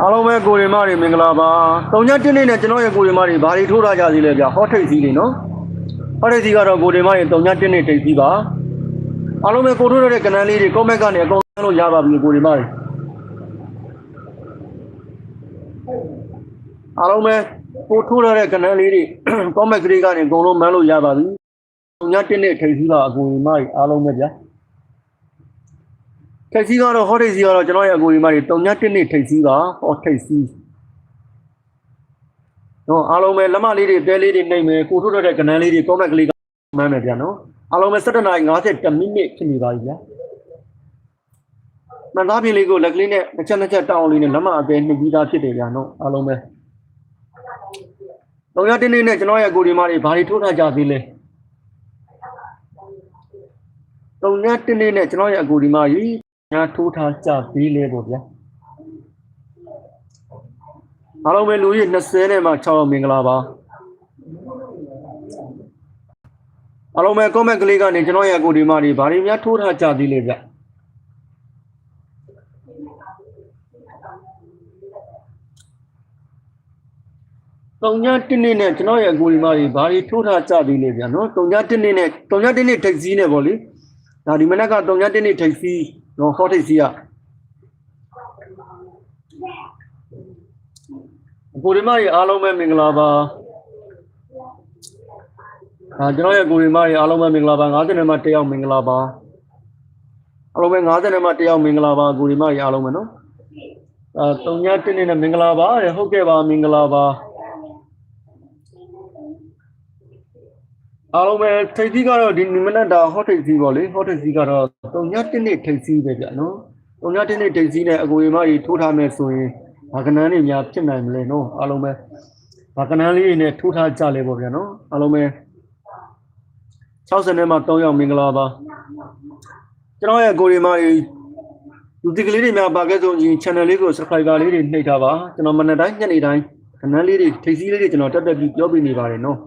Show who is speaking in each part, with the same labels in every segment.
Speaker 1: အားလုံးပဲကိုရီမတွေမင်္ဂလာပါတုံညတင်းနေနဲ့ကျွန်တော်ရဲ့ကိုရီမတွေဘာတွေထိုးထားကြသေးလဲဗျဟောထိတ်စီးတွေနော်ဟောထိတ်စီးကတော့ကိုရီမတွေတုံညတင်းနေထိတ်စီးပါအားလုံးပဲကိုထိုးရတဲ့ကနန်းလေးတွေ comment ကနေအကုန်လုံးလို့ရပါပြီကိုရီမတွေအားလုံးပဲကိုထိုးရတဲ့ကနန်းလေးတွေ comment ကလေးကနေအကုန်လုံးမန်းလို့ရပါပြီတုံညတင်းနေထိတ်စီးပါအကိုရီမတွေအားလုံးပဲဗျာ ထိတ်စီးကတော့ဟောထိတ်စီးကတော့ကျွန်တော်ရဲ့အကိုကြီးမတွေတုံညတစ်နှစ်ထိတ်စီးပါဟောထိတ်စီးနော်အားလုံးပဲလက်မလေးတွေတဲလေးတွေနှိမ့်မယ်ကိုထုတ်တဲ့ကနန်းလေးတွေ comment ကလေးကမှန်းမယ်ဗျာနော်အားလုံးပဲ17နာရီ50မိနစ်ဖြစ်နေပါပြီဗျာမှန်သားပြင်လေးကိုလက်ကလေးနဲ့တစ်ချက်တစ်ချက်တောင်းလေးနဲ့လက်မအသေးနှစ်ပြီးသားဖြစ်တယ်ဗျာနော်အားလုံးပဲတုံညတစ်နှစ်နဲ့ကျွန်တော်ရဲ့အကိုကြီးမတွေဘာတွေထုတ်ထားကြသေးလဲတုံညတစ်နှစ်နဲ့ကျွန်တော်ရဲ့အကိုကြီးမကြီး ညာထိုးထားကြသေးလဲပေါ့ဗျာအားလုံးပဲလူကြီး20နဲ့မှ6ရောက်မင်္ဂလာပါအားလုံးပဲ comment ကလေးကနေကျွန်တော်ရဲ့အကိုဒီမတွေဘာတွေများထိုးထားကြသေးလဲဗျတုံညာတင်းနေနဲ့ကျွန်တော်ရဲ့အကိုဒီမတွေဘာတွေထိုးထားကြသေးလဲဗျာနော်တုံညာတင်းနေနဲ့တုံညာတင်းနေထိတ်စည်းနဲ့ပေါ့လေဒါဒီမနက်ကတုံညာတင်းနေထိတ်စည်း နော်ဟောထိတ်စည်းကကိုရီမကြီးအားလုံးပဲမင်္ဂလာပါအာကျွန်တော်ရဲ့ကိုရီမကြီးအားလုံးပဲမင်္ဂလာပါ50နဲ့မှတယောက်မင်္ဂလာပါအားလုံးပဲ50နဲ့မှတယောက်မင်္ဂလာပါကိုရီမကြီးအားလုံးပဲနော်အာတုံညာတင်းနေနဲ့မင်္ဂလာပါတဲ့ဟုတ်ကဲ့ပါမင်္ဂလာပါ အားလုံးပဲထိတ်စီးကတော့ဒီနိမနက်တာဟောထိတ်စီးပေါ့လေဟောထိတ်စီးကတော့တုံညာတင်းနေထိတ်စီးပဲဗျနော်တုံညာတင်းနေထိတ်စီးနဲ့အကိုရီမကြီးထိုးထားမယ်ဆိုရင်ဘာကနန်းတွေများဖြစ်နိုင်မလဲနော်အားလုံးပဲဘာကနန်းလေးတွေနဲ့ထိုးထားကြလဲပေါ့ဗျာနော်အားလုံးပဲ60နဲ့မှ3ယောက်မင်္ဂလာပါကျွန်တော်ရဲ့ကိုရီမကြီးလူတိကလေးတွေများပါခဲ့ဆိုရင် channel လေးကို subscriber လေးတွေနှိပ်ထားပါကျွန်တော်မနေ့တိုင်းညနေတိုင်းကနန်းလေးတွေထိတ်စီးလေးတွေကျွန်တော်တက်တက်ပြီးပြောပြနေပါတယ်နော်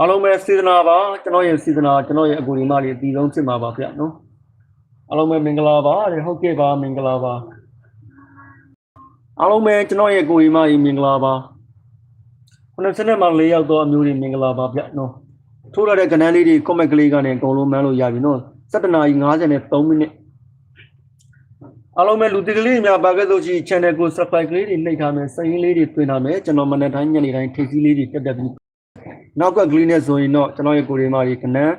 Speaker 1: အားလုံးပဲစေတနာပါကျွန်တော်ရဲ့စေတနာကျွန်တော်ရဲ့အကူဒီမလေးအတီဆုံးဖြစ်မှာပါဗျနော်အားလုံးပဲမင်္ဂလာပါတဲ့ဟုတ်ကဲ့ပါမင်္ဂလာပါအားလုံးပဲကျွန်တော်ရဲ့ကိုဒီမကြီးမင်္ဂလာပါ90နဲ့မှ၄ရောက်တော့အမျိုးတွေမင်္ဂလာပါဗျနော်ထိုးရတဲ့ကဏ္ဍလေးတွေ comment ကလေးကနေအကုန်လုံးမှန်းလို့ရပြီနော်7နာရီ53မိနစ်အားလုံးပဲလူတိကလေးများပါခဲ့လို့ရှိ channel ကို subscribe ကလေးတွေနှိပ်ထားမယ်စရင်းလေးတွေတွင်ထားမယ်ကျွန်တော်မနေ့တိုင်းညနေတိုင်းထိပ်စီးလေးတွေတက်တက်ပြီး နောက်ကကလေးနဲ့ဆိုရင်တော့ကျွန်တော်ရဲ့ကိုရီမာကြီးကနန်း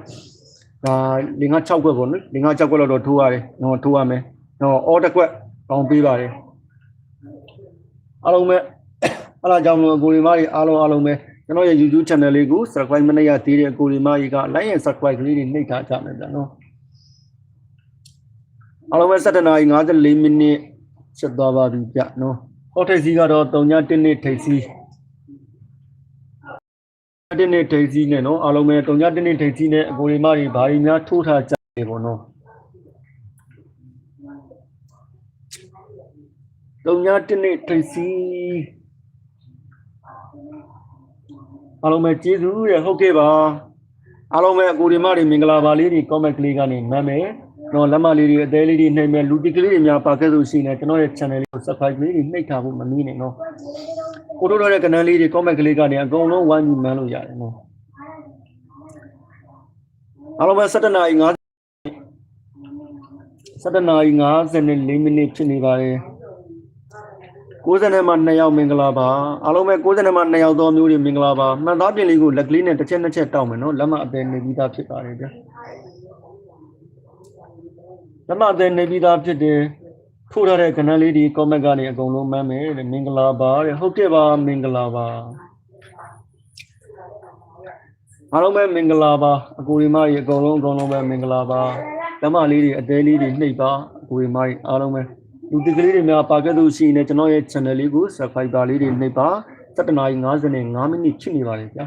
Speaker 1: ဒါ5 6ခွက်ပေါ့နော်5 6ခွက်လောက်တော့ထိုးရတယ်တော့ထိုးရမယ်တော့အော်တစ်ခွက်ကောင်းပေးပါတယ်အားလုံးပဲအားလားကြောင့်လို့ကိုရီမာကြီးအားလုံးအားလုံးပဲကျွန်တော်ရဲ့ YouTube channel လေးကို subscribe မနေရသေးတဲ့ကိုရီမာကြီးက like and subscribe ကလေးတွေနှိပ်ထားကြမယ်ဗျာနော်အားလုံးပဲ7နာရီ54မိနစ်ဆက်သွားပါပြီဗျာနော်ဟောထိတ်စီကတော့3ည1နှစ်ထိတ်စီ တင်းနဲ့ဒိတ်စီနဲ့နော်အားလုံးပဲတုံညတင်းနဲ့ဒိတ်စီနဲ့အကိုရီမတွေဘာတွေများထိုးထားကြတယ်ပေါ့နော်တုံညတင်းနဲ့ဒိတ်စီအားလုံးပဲကျေးဇူးရဟုတ်ကဲ့ပါအားလုံးပဲအကိုရီမတွေမင်္ဂလာပါလေးတွေ comment ကလေးကနေမှတ်မယ်နော်လက်မလေးတွေအသေးလေးတွေနှိမ့်မယ်လူတိကလေးတွေများပါခဲ့လို့ရှိရင်ကျွန်တော်ရဲ့ channel လေးကို subscribe လေးတွေနှိပ်ထားဖို့မနည်းနဲ့နော် ကိုတို့တို့ရဲ့ကနန်းလေးတွေ comment ကလေးကနေအကုန်လုံးဝိုင်းပြီးမှန်းလို့ရတယ်နော်အားလုံးပဲ7နာရီ50 7နာရီ54မိနစ်ဖြစ်နေပါတယ်90နဲ့မှ2ယောက်မင်္ဂလာပါအားလုံးပဲ90နဲ့မှ2ယောက်သောမျိုးတွေမင်္ဂလာပါမှန်သားပြင်လေးကိုလက်ကလေးနဲ့တစ်ချက်နှစ်ချက်တောက်မယ်နော်လက်မအသေးနေပြီးသားဖြစ်ပါတယ်ဗျလက်မအသေးနေပြီးသားဖြစ်တယ် ထိုးထားတဲ့ကဏ္ဍလေးဒီ comment ကနေအကုန်လုံးမှန်းမယ်တဲ့မင်္ဂလာပါတဲ့ဟုတ်ကဲ့ပါမင်္ဂလာပါအားလုံးပဲမင်္ဂလာပါအကူရီမကြီးအကုန်လုံးအကုန်လုံးပဲမင်္ဂလာပါလက်မလေးတွေအသေးလေးတွေနှိပ်ပါအကူရီမကြီးအားလုံးပဲလူတိကလေးတွေများပါခဲ့လို့ရှိရင်လည်းကျွန်တော်ရဲ့ channel လေးကို subscriber လေးတွေနှိပ်ပါ7နာရီ55မိနစ်ဖြစ်နေပါတယ်ဗျာ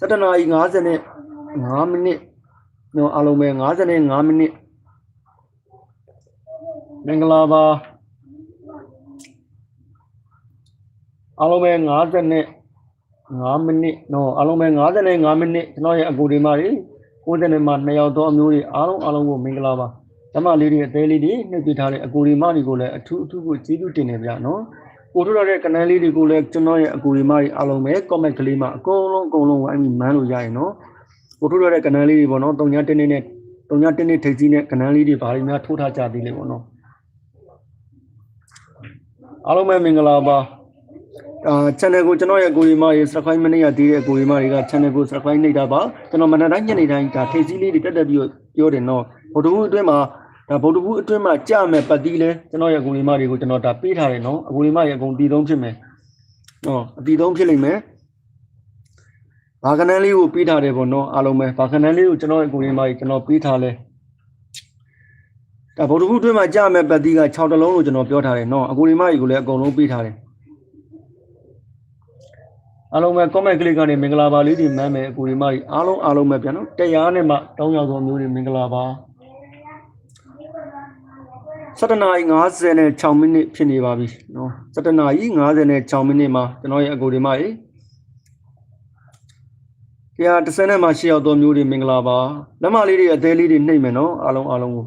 Speaker 1: 7နာရီ55မိနစ်တော့အားလုံးပဲ55မိနစ် မင်္ဂလာပါအားလုံးပဲ50နဲ့5မိနစ်နော်အားလုံးပဲ50နဲ့5မိနစ်ကျွန်တော်ရဲ့အကူဒီမတွေ90နဲ့မှ2ယောက်သောအမျိုးတွေအားလုံးအားလုံးကိုမင်္ဂလာပါဒါလက်မလေးတွေအသေးလေးတွေနှိပ်ပေးထားတဲ့အကူရီမတွေကိုလည်းအထူးအထူးကိုကျေးဇူးတင်နေဗျာနော်ပို့ထုတ်ရတဲ့ကနန်းလေးတွေကိုလည်းကျွန်တော်ရဲ့အကူရီမတွေအားလုံးပဲ comment ကလေးမှာအကုန်လုံးအကုန်လုံးဝိုင်းပြီးမန်းလို့ရရင်နော်ပို့ထုတ်ရတဲ့ကနန်းလေးတွေပေါ့နော်တုံညာတင်းတင်းနဲ့တုံညာတင်းတင်းထိပ်ကြီးနဲ့ကနန်းလေးတွေဘာတွေများထိုးထားကြသေးလဲပေါ့နော် အားလုံးပဲမင်္ဂလာပါအာ channel ကိုကျွန်တော်ရဲ့ကိုရီမရေ subscribe မနေရသေးတဲ့ကိုရီမတွေက channel ကို subscribe နှိပ်တာပါကျွန်တော်မနက်တိုင်းညနေတိုင်းဒါထိပ်စီးလေးတွေတက်တက်ပြီးတော့ပြောတယ်နော်ဗုဒ္ဓဘူးအတွင်းမှာဒါဗုဒ္ဓဘူးအတွင်းမှာကြာမဲ့ပတ်တီးလဲကျွန်တော်ရဲ့ကိုရီမတွေကိုကျွန်တော်ဒါပေးထားတယ်နော်အကိုရီမရေအကုန်တည်သုံးဖြစ်မယ်ဟောအတည်သုံးဖြစ်လိမ့်မယ်ဘာကနန်းလေးကိုပေးထားတယ်ပေါ့နော်အားလုံးပဲဘာကနန်းလေးကိုကျွန်တော်ရဲ့ကိုရီမကြီးကျွန်တော်ပေးထားလဲ ဒါဗုဒ္ဓဘူးအတွင်းမှာကြာမဲ့ပတ်တီးက6တလုံးလို့ကျွန်တော်ပြောထားတယ်နော်အကိုရီမကြီးကိုလည်းအကုန်လုံးပေးထားတယ်အားလုံးပဲ comment ကလေးကနေမင်္ဂလာပါလေးတွေမှန်းမယ်အကူဒီမကြီးအားလုံးအားလုံးပဲပြန်နော်တရားနဲ့မှတောင်းရောက်သောမျိုးတွေမင်္ဂလာပါ7နာရီ56မိနစ်ဖြစ်နေပါပြီနော်7နာရီ56မိနစ်မှာကျွန်တော်ရဲ့အကူဒီမကြီးတရားတစ်စက်နဲ့မှရှေ့ရောက်သောမျိုးတွေမင်္ဂလာပါလက်မလေးတွေအသေးလေးတွေနှိပ်မယ်နော်အားလုံးအားလုံးကို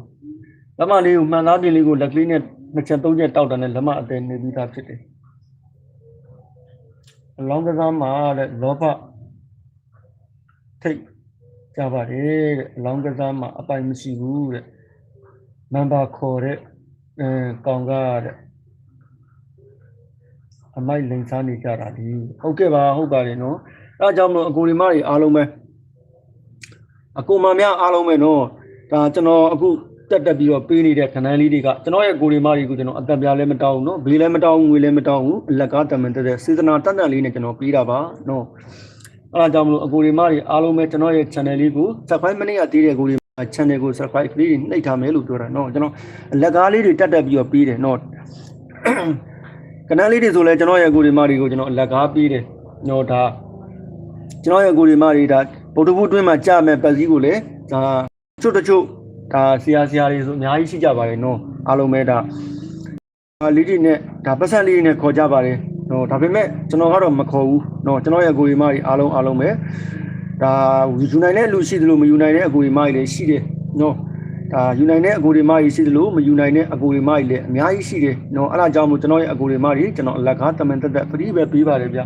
Speaker 1: လက်မလေးကိုမှန်သားပြင်လေးကိုလက်ကလေးနဲ့နှစ်ချက်သုံးချက်တောက်တာနဲ့လက်မအသေးနေပြီးသားဖြစ်တယ်အလောင်းကစားမှာတဲ့လောဘထိတ်ကြပါတယ်တဲ့အလောင်းကစားမှာအပိုင်မရှိဘူးတဲ့နံပါတ်ခေါ်တဲ့အဲကောင်ကတဲ့အမိုက်လိန်စားနေကြတာဒီဟုတ်ကဲ့ပါဟုတ်ပါတယ်နော်အဲအကြောင်းမလို့အကိုဒီမတွေအားလုံးပဲအကိုမများအားလုံးပဲနော်ဒါကျွန်တော်အခု တက်တက်ပြီးတော့ပေးနေတဲ့ခဏန်းလေးတွေကကျွန်တော်ရဲ့ကိုဒီမတွေကိုကျွန်တော်အသက်ပြားလည်းမတောင်းဘူးနော်ဘေးလည်းမတောင်းဘူးငွေလည်းမတောင်းဘူးအလက်ကားတမန်တက်တဲ့စေတနာတန်တန်လေးနဲ့ကျွန်တော်ပေးတာပါနော်အဲဒါကြောင့်မလို့အကိုဒီမတွေအားလုံးပဲကျွန်တော်ရဲ့ channel လေးကို subscribe မနေရသေးတဲ့ကိုဒီ channel ကို subscribe လေးတွေနှိပ်ထားမယ်လို့ပြောတာနော်ကျွန်တော်အလက်ကားလေးတွေတက်တက်ပြီးတော့ပေးတယ်နော်ကနန်းလေးတွေဆိုလဲကျွန်တော်ရဲ့ကိုဒီမတွေကိုကျွန်တော်အလက်ကားပေးတယ်နော်ဒါကျွန်တော်ရဲ့ကိုဒီမတွေဒါဗုဒ္ဓဘုအတွင်းမှာကြာမဲ့ပတ်စည်းကိုလည်းဒါချို့တချို့ ဒါဆရာဆရာတွေဆိုအများကြီးရှိကြပါတယ်နော်အားလုံးပဲဒါဒါလေးတွေနဲ့ဒါပတ်စံလေးတွေနဲ့ခေါ်ကြပါတယ်နော်ဒါပေမဲ့ကျွန်တော်ကတော့မခေါ်ဘူးနော်ကျွန်တော်ရဲ့အကူရီမကြီးအားလုံးအားလုံးပဲဒါယူနိုင်တဲ့လူရှိသလိုမယူနိုင်တဲ့အကူရီမကြီးလည်းရှိတယ်နော်ဒါယူနိုင်တဲ့အကူရီမကြီးရှိသလိုမယူနိုင်တဲ့အကူရီမကြီးလည်းအများကြီးရှိတယ်နော်အဲ့ဒါကြောင့်မို့ကျွန်တော်ရဲ့အကူရီမကြီးကျွန်တော်အလက်ကားတမန်တက်တက်ဖရီးပဲပေးပါတယ်ဗျာ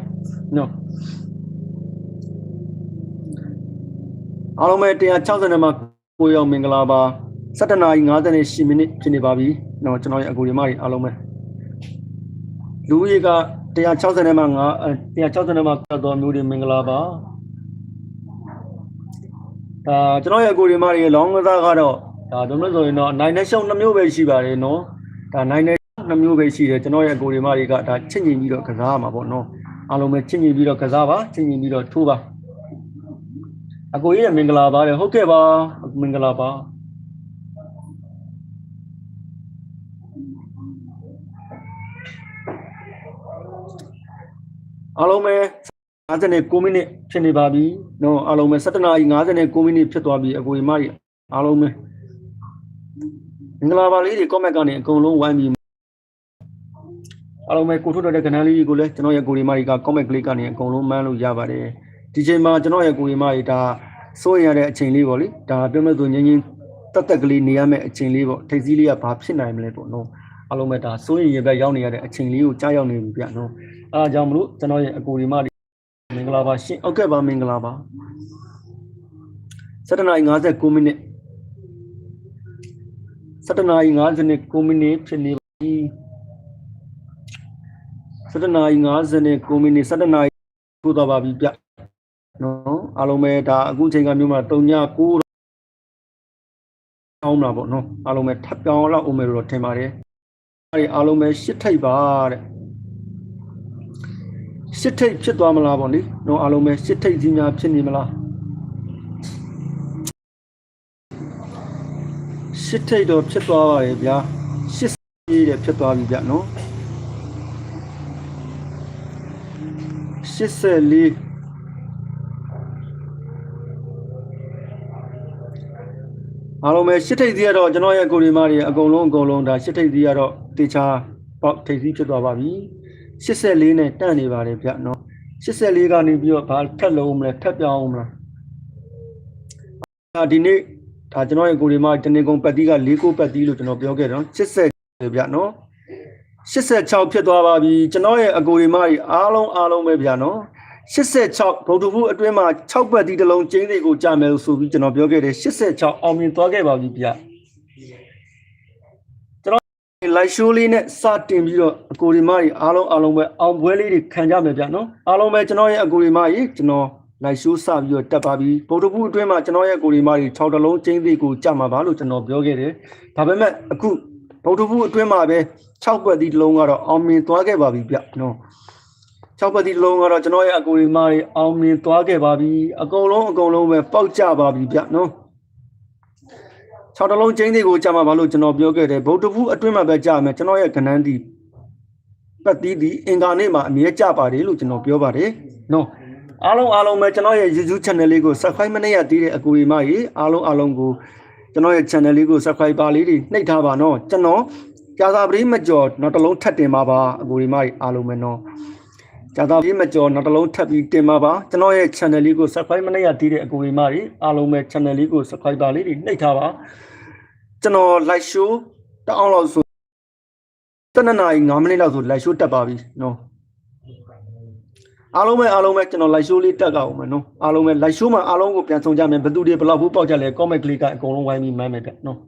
Speaker 1: နော်အားလုံးပဲ160မှာ ကိုရောက်မင်္ဂလာပါ7နာရီ58မိနစ်ဖြစ်နေပါပြီ။နော်ကျွန်တော်ရဲ့အကူဒီမကြီးအားလုံးပဲလူကြီးက160နဲ့မှ9 160နဲ့မှကတ်တော်မျိုးတွေမင်္ဂလာပါ။ဒါကျွန်တော်ရဲ့အကူဒီမကြီးလောင်းကစားကတော့ဒါတို့လို့ဆိုရင်တော့နိုင်နဲ့ရှုံ2မျိုးပဲရှိပါတယ်နော်။ဒါနိုင်နဲ့2မျိုးပဲရှိတယ်ကျွန်တော်ရဲ့အကူဒီမကြီးကဒါချစ်ညင်ပြီးတော့ကစားမှာပေါ့နော်။အားလုံးပဲချစ်ညင်ပြီးတော့ကစားပါချစ်ညင်ပြီးတော့ထိုးပါ။အကိုကြီးရဲ့မင်္ဂလာပါလေဟုတ်ကဲ့ပါ မင်္ဂလာပါအားလုံးပဲ59မိနစ်ဖြစ်နေပါပြီနော်အားလုံးပဲ7နာရီ59မိနစ်ဖြစ်သွားပြီအကိုကြီးမကြီးအားလုံးပဲမင်္ဂလာပါလေးတွေ comment ကနေအကုန်လုံးဝိုင်းပြီးအားလုံးပဲကိုထုတ်တဲ့ကဏ္ဍလေးကိုလည်းကျွန်တော်ရဲ့ကိုရီမကြီးက comment ကလေးကနေအကုန်လုံးမှန်းလို့ရပါတယ်ဒီချိန်မှာကျွန်တော်ရဲ့ကိုရီမကြီးဒါ စိုးရတဲ့အချိန်လေးပေါ့လေဒါပြောမဲ့ဆိုငင်းငင်းတက်တက်ကလေးနေရမယ့်အချိန်လေးပေါ့ထိပ်စည်းလေးကဘာဖြစ်နိုင်မလဲပေါ့နော်အားလုံးပဲဒါစိုးရင်ရဘက်ရောက်နေရတဲ့အချိန်လေးကိုကြားရောက်နေပြီဗျနော်အဲဒါကြောင့်မလို့ကျွန်တော်ရဲ့အကိုရီမလေးမင်္ဂလာပါရှင်ဟုတ်ကဲ့ပါမင်္ဂလာပါ7နာရီ59မိနစ်7နာရီ59မိနစ်ဖြစ်နေပါပြီ7နာရီ59မိနစ်7နာရီထိုးသွားပါပြီဗျ နော်အားလုံးပဲဒါအခုချိန်ကမျိုးမှာ3ည9တောင်းတာပေါ့နော်အားလုံးပဲထပ်ပြောင်းလောက်အောင်မယ်လို့ထင်ပါတယ်အဲဒီအားလုံးပဲရှစ်ထိပ်ပါတဲ့ရှစ်ထိပ်ဖြစ်သွားမလားပေါ့လေနော်အားလုံးပဲရှစ်ထိပ်ကြီးများဖြစ်နေမလားရှစ်ထိပ်တော့ဖြစ်သွားပါရဲ့ဗျာရှစ်ကြီးတဲ့ဖြစ်သွားပြီဗျနော်84 အားလုံးပဲရှစ်ထိပ်သီးကတော့ကျွန်တော်ရဲ့ကိုရီမာတွေအကုန်လုံးအကုန်လုံးဒါရှစ်ထိပ်သီးကတော့တေချာပေါက်ထိပ်သီးဖြစ်သွားပါပြီ84နဲ့တန့်နေပါတယ်ဗျနော်84ကနေပြီးတော့ဘာထက်လုံးမလဲထက်ပြောင်းမလားအာဒီနေ့ဒါကျွန်တော်ရဲ့ကိုရီမတနေကုန်ပတ်တီးက၄ကိုပတ်တီးလို့ကျွန်တော်ပြောခဲ့တယ်နော်80ဗျနော်86ဖြစ်သွားပါပြီကျွန်တော်ရဲ့အကိုရီမကြီးအားလုံးအားလုံးပဲဗျနော် 86ဗုဒ္ဓဘုအတွင်းမှာ6ပတ်တီးတစ်လုံးကျင်းတွေကိုကြာမယ်လို့ဆိုပြီးကျွန်တော်ပြောခဲ့တယ်86အောင်မြင်သွားခဲ့ပါပြီဗျကျွန်တော်လိုက်ရှိုးလေးနဲ့စတင်ပြီးတော့အကိုရီမကြီးအားလုံးအားလုံးပဲအောင်ပွဲလေးတွေခံကြမယ်ဗျနော်အားလုံးပဲကျွန်တော်ရဲ့အကိုရီမကြီးကျွန်တော်လိုက်ရှိုးစပြီးတော့တက်ပါပြီဗုဒ္ဓဘုအတွင်းမှာကျွန်တော်ရဲ့ကိုရီမကြီး6တလုံးကျင်းတွေကိုကြာမှာပါလို့ကျွန်တော်ပြောခဲ့တယ်ဒါပေမဲ့အခုဗုဒ္ဓဘုအတွင်းမှာပဲ6ပတ်တီးတစ်လုံးကတော့အောင်မြင်သွားခဲ့ပါပြီဗျနော် 6ပတ်တီတစ်လုံးကတော့ကျွန်တော်ရဲ့အကူရီမာတွေအောင်မြင်သွားခဲ့ပါပြီအကုန်လုံးအကုန်လုံးပဲပေါက်ကြပါပြီဗျနော်6တလုံးချင်းတွေကိုကြာမှာပါလို့ကျွန်တော်ပြောခဲ့တယ်ဗုဒ္ဓဘုအတွင်းမှာပဲကြာမယ်ကျွန်တော်ရဲ့ကဏ္ဍတီပတ်တီးဒီအင်္ဂါနေ့မှာအမြဲကြပါတယ်လို့ကျွန်တော်ပြောပါတယ်နော်အားလုံးအားလုံးပဲကျွန်တော်ရဲ့ YouTube channel လေးကို subscribe မနေရသေးတဲ့အကူရီမာကြီးအားလုံးအားလုံးကိုကျွန်တော်ရဲ့ channel လေးကို subscribe ပါလေးတွေနှိပ်ထားပါနော်ကျွန်တော်ကြာသာပရိမကျော်နောက်တစ်လုံးထပ်တင်ပါပါအကူရီမာကြီးအားလုံးပဲနော် ကြာသာပြေးမကျော်နောက်တစ်လုံးထပ်ပြီးတင်ပါပါကျွန်တော်ရဲ့ channel လေးကို subscribe မနှိပ်ရသေးတဲ့အကူအမတွေအားလုံးပဲ channel လေးကို subscribe ပါလေးတွေနှိပ်ထားပါကျွန်တော် live show တအောင်လောက်ဆိုတနင်္လာရီ9မိနစ်လောက်ဆို live show တက်ပါပြီနော်အားလုံးပဲအားလုံးပဲကျွန်တော် live show လေးတက်ကြအောင်မယ်နော်အားလုံးပဲ live show မှာအားလုံးကိုပြန်ဆောင်ကြမယ်ဘယ်သူတွေဘယ်လောက်ဘူးပေါက်ကြလဲ comment ကလေးကအကုန်လုံးဝိုင်းပြီးမှန်းမယ်တဲ့နော်